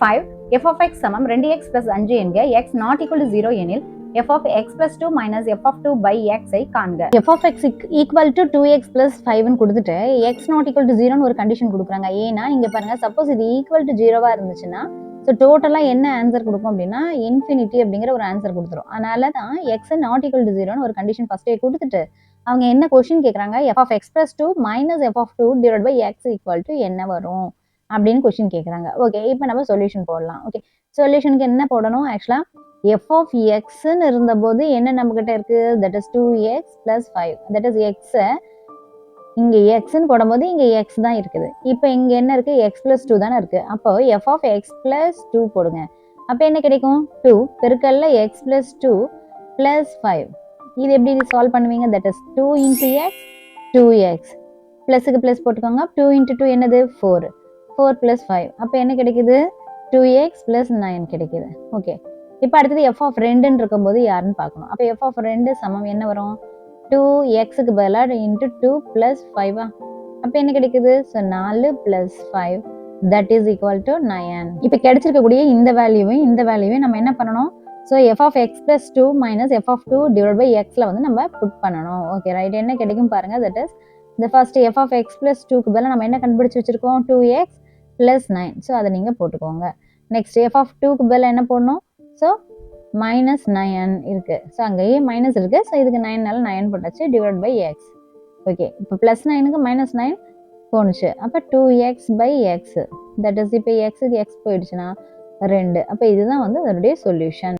Five F of X சமம் ரெண்டு X plus அஞ்சு என்க x not equal to zero எனில் f of x plus two minus f of two by எக்ஸை காண்க. F of x equal to two x plus ஃபைவ்னு கொடுத்துட்டு X not equal to ஜீரோன்னு ஒரு கண்டிஷன் கொடுக்குறாங்க. ஏன்னா இங்கே பாருங்க சப்போஸ் இது ஈக்குவல் டு ஜீரோவாக இருந்துச்சுன்னா ஸோ டோட்டலாக என்ன ஆன்சர் கொடுக்கும் அப்படின்னா இன்ஃபினிட்டி அப்படிங்கிற ஒரு ஆன்சர் கொடுத்துரும். அதனால தான் எக்ஸ் நாட் ஈக்குவல் டு ஜீரோன்னு ஒரு கண்டிஷன் ஃபஸ்ட்டே கொடுத்துட்டு அவங்க என்ன கொஷின் கேட்குறாங்க f of x plus two minus f of two divide by x equal to என்ன வரும்? அப்படின்னு கொஷின் கேட்குறாங்க ஓகே இப்போ நம்ம சொல்யூஷன் போடலாம். ஓகே சொல்யூஷனுக்கு என்ன போடணும்? ஆக்சுவலாக எஃப் ஆஃப் எக்ஸ்ன்னு இருந்தபோது என்ன நம்மக்கிட்ட இருக்குது that is two x plus five that is எக்ஸை இங்கே எக்ஸ்ன்னு போடும்போது இங்கே எக்ஸ் தான் இருக்குது. இப்போ இங்கே என்ன இருக்குது எக்ஸ் ப்ளஸ் டூ தானே இருக்குது அப்போ f of x plus two போடுங்க. அப்போ என்ன கிடைக்கும்? Two பெருக்கல்ல x plus two plus five இது எப்படி சால்வ் பண்ணுவீங்க? That is two into x two x ப்ளஸுக்கு plus போட்டுக்கோங்க. டூ இன்ட்டு டூ என்னது? ஃபோர் ஃபோர் ப்ளஸ் ஃபைவ் அப்போ என்ன கிடைக்குது? டூ எக்ஸ் ப்ளஸ் நைன் கிடைக்குது. ஓகே இப்போ அடுத்தது எஃப் ஆஃப் ரெண்டுன்னு இருக்கும்போது யாருன்னு பார்க்கணும். அப்போ எஃப் ஆஃப் ரெண்டு சமம் என்ன வரும்? டூ எக்ஸுக்கு பதிலாக இன்ட்டு டூ ப்ளஸ் ஃபைவா அப்போ என்ன கிடைக்குது? ஸோ நாலு plus five that is equal to nine இப்போ கிடைச்சிருக்கக்கூடிய இந்த வேல்யூவையும் இந்த வேல்யூவையும் நம்ம என்ன பண்ணணும்? So f of x plus two minus f of two divide by எக்ஸில் வந்து நம்ம புட் பண்ணணும். ஓகே ரைட் என்ன கிடைக்கும் பாருங்கள் தட் இஸ் இந்த first f of x plus டூக்கு பதிலாக நம்ம என்ன கண்டுபிடிச்சி வச்சிருக்கோம்? Two x plus nine so அதை நீங்கள் போட்டுக்கோங்க. நெக்ஸ்ட் எஃப் ஆஃப் டூக்கு பதில் என்ன போடணும்? ஸோ மைனஸ் நயன் இருக்குது ஸோ அங்கேயே மைனஸ் இருக்குது ஸோ இதுக்கு நைன்னால நயன் போட்டாச்சு. டிவைட் பை எக்ஸ் ஓகே இப்போ ப்ளஸ் நைனுக்கு மைனஸ் நைன் போணுச்சு. அப்போ two x by x that is இப்போ எக்ஸுக்கு எக்ஸ் போயிடுச்சுன்னா ரெண்டு. அப்போ இதுதான் வந்து அதனுடைய சொல்யூஷன்